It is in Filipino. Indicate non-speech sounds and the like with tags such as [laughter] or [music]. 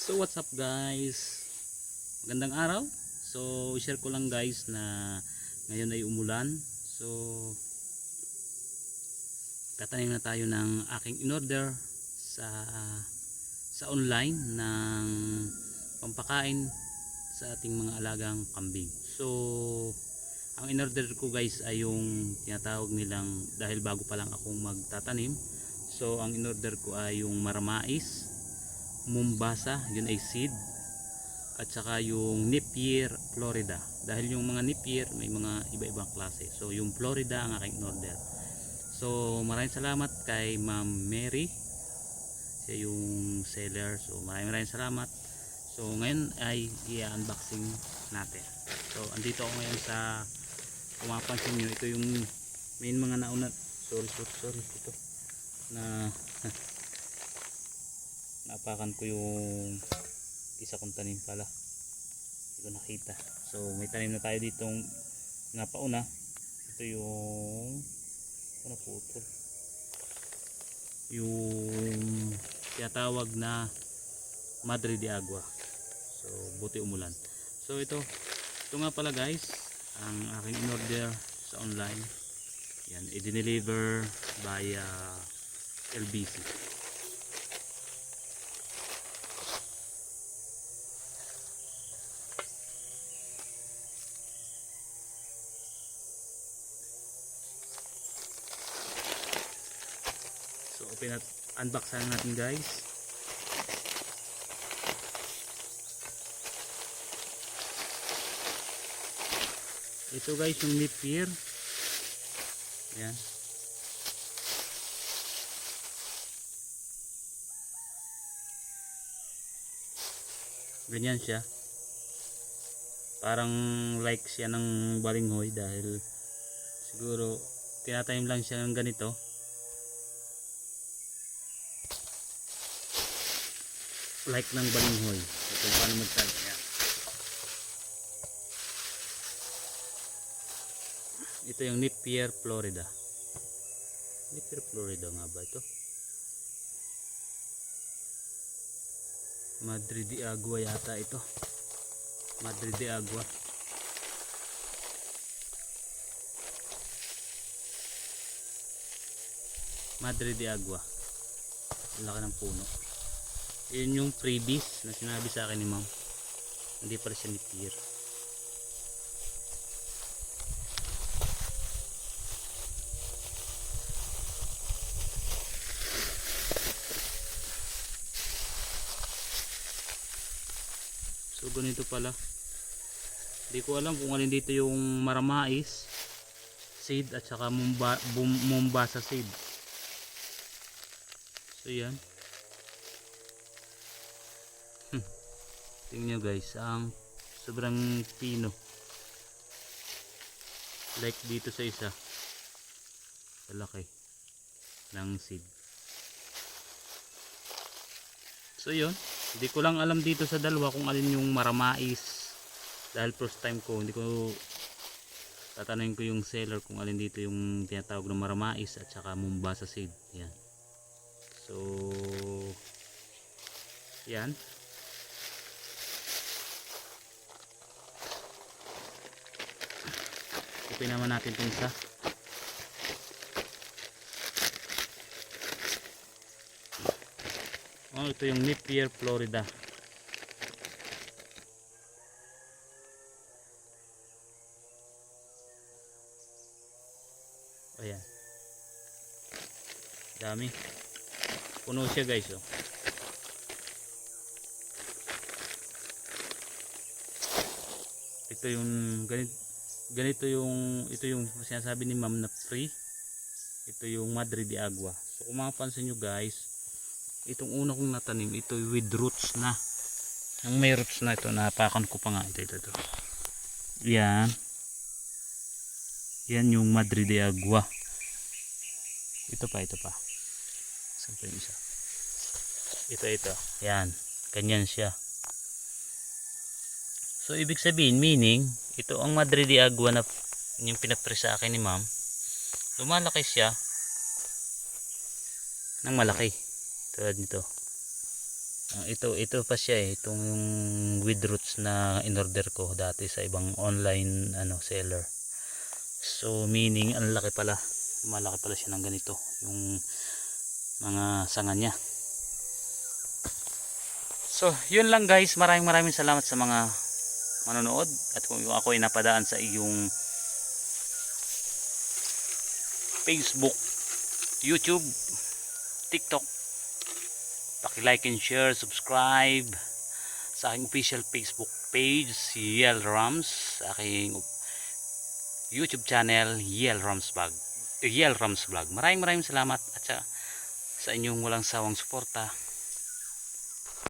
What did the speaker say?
So what's up guys? Magandang araw. So share ko lang guys na ngayon ay umulan. So tatanim na tayo ng aking in-order sa sa online ng pampakain sa ating mga alagang kambing. So ang in-order ko guys ay yung tinatawag nilang dahil bago pa lang akong magtatanim. So ang in-order ko ay yung maramais, Mombasa, yun ay seed at saka yung Napier, Florida. Dahil yung mga Napier may mga iba-ibang klase. So yung Florida ang aking in-order. So maraming salamat kay Ma'am Mary. Siya yung seller. So maraming maraming salamat. So ngayon ay i-unboxing natin. So andito ako ngayon sa kung mapansin nyo, ito yung main mga nauna. Sorry, sorry, sorry. Ito na [laughs] napakan ko yung isa kong tanim pala. Hindi ko nakita. So may tanim na tayo ditong nga pauna ito yung ano putol. Yung tinatawag na Madre de Agua. So buti umulan. So ito ito nga pala guys ang aking in sa online. Yan i-deliver via LBC open at unbox na natin guys. Ito guys yung lip year. Yan. Ganyan siya. Parang like siya ng balinghoy dahil siguro tinatanim lang siya ng ganito. Like ng balinghoy. Ito paano magtanim yan ito yung Napier Florida. Napier Florida nga ba ito? Madrid de Agua yata ito. Madrid de Agua. Madrid de Agua. Ang laki ng puno yun yung freebies na sinabi sa akin ni ma'am. Hindi pala siya ni Pier so ganito pala. Hindi ko alam kung alin dito yung maramais seed at saka mumba, bum, mumbasa seed. So yan Tingnan nyo guys, ang sobrang pino. Like dito sa isa. Kalaki ng seed. So yun, hindi ko lang alam dito sa dalawa kung alin yung maramais. Dahil first time ko, hindi ko tatanungin ko yung seller kung alin dito yung tinatawag na maramais at saka mumbasa seed. Yan. So, yan. Open naman natin itong isa. Oh, ito yung Napier, Florida. Ayan. Dami. Puno siya guys oh. Ito yung ganito ganito yung ito yung sinasabi ni ma'am na free. Ito yung Madre de Agua. So kung mapapansin nyo guys itong una kong natanim ito with roots na. Ang may roots na ito napakan ko pa nga. Ito ito, ito. yan. Yan yung Madre de Agua. Ito pa ito pa. Saan pa isa? Ito ito. Yan. Ganyan siya. So ibig sabihin meaning ito ang Madre de Agua na yung pinapre sa akin ni ma'am. Lumalaki siya ng malaki. Tulad nito. Ah, ito ito pa siya eh itong yung with roots na in-order ko dati sa ibang online ano seller so meaning ang laki pala malaki pala siya ng ganito yung mga sanga niya so yun lang guys maraming maraming salamat sa mga manonood at kung ako ay napadaan sa iyong Facebook YouTube TikTok paki-like and share, subscribe sa aking official Facebook page, si Yel Rams, sa aking YouTube channel, Yel Rams Vlog. Yel Rams Vlog. Maraming maraming salamat at sa, sa inyong walang sawang suporta.